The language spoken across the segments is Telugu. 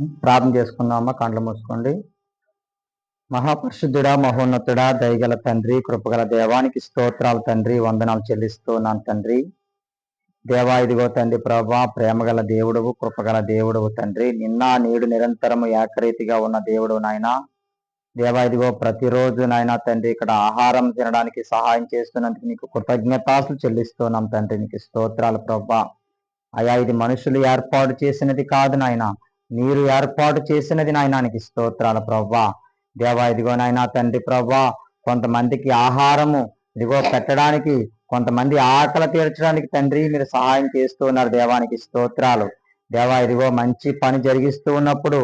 ప్రార్థన చేసుకుందామా కండ్లు మూసుకోండి. మహాపరిశుద్ధుడా మహోన్నతుడా దయగల తండ్రి కృపగల దేవానికి స్తోత్రాలు తండ్రి వందనాలు చెల్లిస్తున్నాను తండ్రి. దేవా ఇదిగో తండ్రి ప్రభా ప్రేమగల దేవుడవు కృపగల దేవుడవు తండ్రి. నిన్న నేడు నిరంతరము ఏకరీతిగా ఉన్న దేవుడు నాయన. దేవా ఇదిగో ప్రతిరోజు నాయన తండ్రి ఇక్కడ ఆహారం తినడానికి సహాయం చేస్తున్నందుకు నీకు కృతజ్ఞతాసులు చెల్లిస్తున్నాం తండ్రి. నీకు స్తోత్రాలు ప్రభా. అయా ఇది మనుషులు ఏర్పాటు చేసినది కాదు నాయనా. మీరు ఏర్పాటు చేసినది నాయనానికి స్తోత్రాల ప్రభా దేవా ఇదిగో నాయన తండ్రి ప్రభా కొంతమందికి ఆహారము ఇదిగో పెట్టడానికి కొంతమంది ఆకలి తీర్చడానికి తండ్రి మీరు సహాయం చేస్తూ ఉన్నారు దేవానికి స్తోత్రాలు. దేవా ఇదిగో మంచి పని జరిగిస్తూ ఉన్నప్పుడు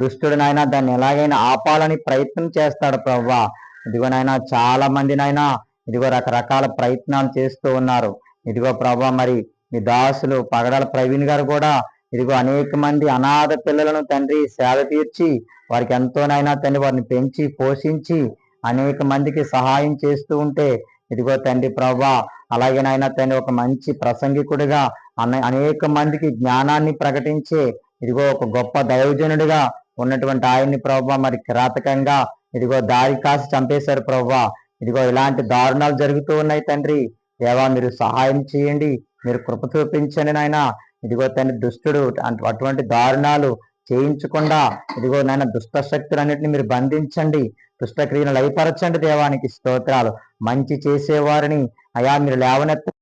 దుష్టుడు నాయన దాన్ని ఎలాగైనా ఆపాలని ప్రయత్నం చేస్తాడు ప్రవ్వా. ఇదిగో నాయన చాలా మంది నాయన ఇదిగో రకరకాల ప్రయత్నాలు చేస్తూ ఉన్నారు. ఇదిగో ప్రభా మరి మీ దాసులు పగడాల ప్రవీణ్ గారు కూడా ఇదిగో అనేక మంది అనాథ పిల్లలను తండ్రి సేవ తీర్చి వారికి ఎంతోనైనా తండ్రి వారిని పెంచి పోషించి అనేక మందికి సహాయం చేస్తూ ఉంటే ఇదిగో తండ్రి ప్రభా అలాగే నాయన తండ్రి ఒక మంచి ప్రసంగికుడిగా అనేక మందికి జ్ఞానాన్ని ప్రకటించే ఇదిగో ఒక గొప్ప దైవజనుడిగా ఉన్నటువంటి ఆయన్ని ప్రభా మరి కిరాతకంగా ఇదిగో దారి కాసి చంపేశారు ప్రభా ఇదిగో ఇలాంటి దారుణాలు జరుగుతూ ఉన్నాయి తండ్రి. దేవా మీరు సహాయం చేయండి. మీరు కృప చూపించండి నాయన. ఇదిగో తన దుష్టుడు అటువంటి దారుణాలు చేయించకుండా ఇదిగో నాయన దుష్ట శక్తులన్నింటినీ మీరు బంధించండి. దుష్ట క్రియను లయపరచండి దేవానికి స్తోత్రాలు. మంచి చేసేవారిని అయా మీరు లేవనెత్త